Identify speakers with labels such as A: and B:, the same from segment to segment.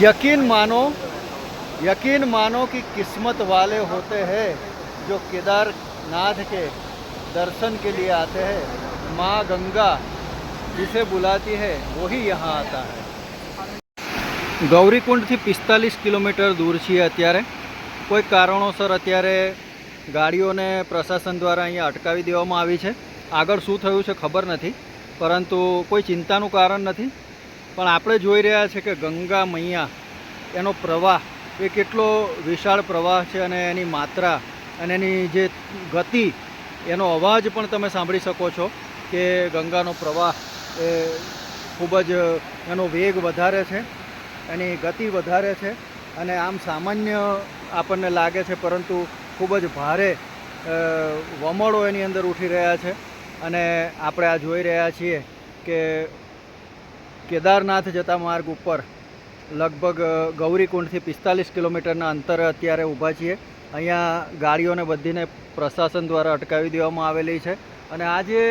A: यकीन मानो यकीन मानो कि किस्मत वाले होते हैं जो केदारनाथ के दर्शन के लिए आते हैं माँ गंगा जिसे बुलाती है वही यहाँ आता है ગૌરીકુંડથી પિસ્તાલીસ કિલોમીટર દૂર છીએ અત્યારે કોઈ કારણોસર અત્યારે ગાડીઓને પ્રશાસન દ્વારા અહીંયા અટકાવી દેવામાં આવી છે આગળ શું થયું છે ખબર નથી પરંતુ કોઈ ચિંતાનું કારણ નથી પણ આપણે જોઈ રહ્યા છે કે ગંગા મૈયા, એનો પ્રવાહ, એ કેટલો વિશાળ પ્રવાહ છે અને એની માત્રા અને એની જે ગતિ, એનો અવાજ પણ તમે સાંભળી શકો છો કે ગંગાનો પ્રવાહ, એ ખૂબ જ એનો વેગ વધારે છે, એની ગતિ વધારે છે અને આમ સામાન્ય આપણને લાગે છે પરંતુ ખૂબ જ ભારે વમળો એની અંદર ઉઠી રહ્યા છે અને આપણે આ જોઈ રહ્યા છીએ કે કેદારનાથ જતા માર્ગ ઉપર લગભગ ગૌરીકુંડથી પિસ્તાલીસ કિલોમીટરના અંતરે અત્યારે ઊભા છીએ. અહીંયા ગાડીઓને બધીને પ્રશાસન દ્વારા અટકાવી દેવામાં આવેલી છે. અને આજે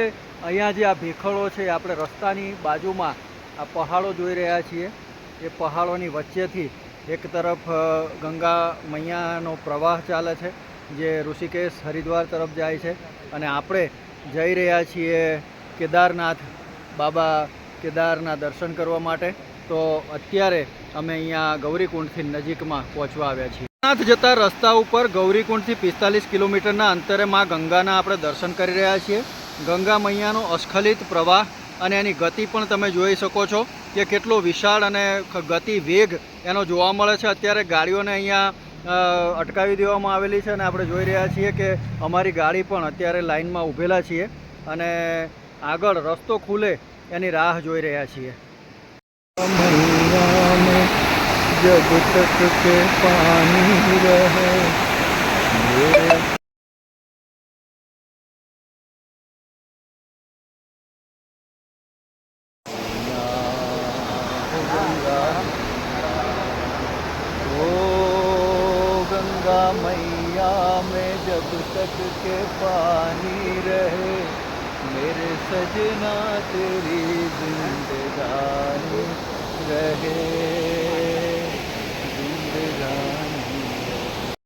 A: અહીંયા જે આ ભેખડો છે આપણે રસ્તાની બાજુમાં આ પહાડો જોઈ રહ્યા છીએ. એ પહાડોની વચ્ચેથી એક તરફ ગંગા મૈયાનો પ્રવાહ ચાલે છે, જે ઋષિકેશ હરિદ્વાર તરફ જાય છે. અને આપણે જઈ રહ્યા છીએ કેદારનાથ બાબા કેદારના દર્શન કરવા માટે. તો અત્યારે અમે અહીંયા ગૌરીકુંડથી નજીકમાં પહોંચવા આવ્યા છીએ. નાથ જતા રસ્તા ઉપર ગૌરીકુંડથી પિસ્તાલીસ કિલોમીટરના અંતરે માં ગંગાના આપણે દર્શન કરી રહ્યા છીએ. ગંગા મૈયાનો અસ્ખલિત પ્રવાહ અને એની ગતિ પણ તમે જોઈ શકો છો કે કેટલો વિશાળ અને ગતિ વેગ એનો જોવા મળે છે. અત્યારે ગાડીઓને અહીંયા અટકાવી દેવામાં આવેલી છે અને આપણે જોઈ રહ્યા છીએ કે અમારી ગાડી પણ અત્યારે લાઇનમાં ઊભેલા છીએ અને આગળ રસ્તો ખુલે એની રાહ જોઈ રહ્યા છીએ જબ તક કે પાણી રહે ओ गंगा मैया में जब तक के पानी रहे मेरे सजना तेरी जिंदगानी रहे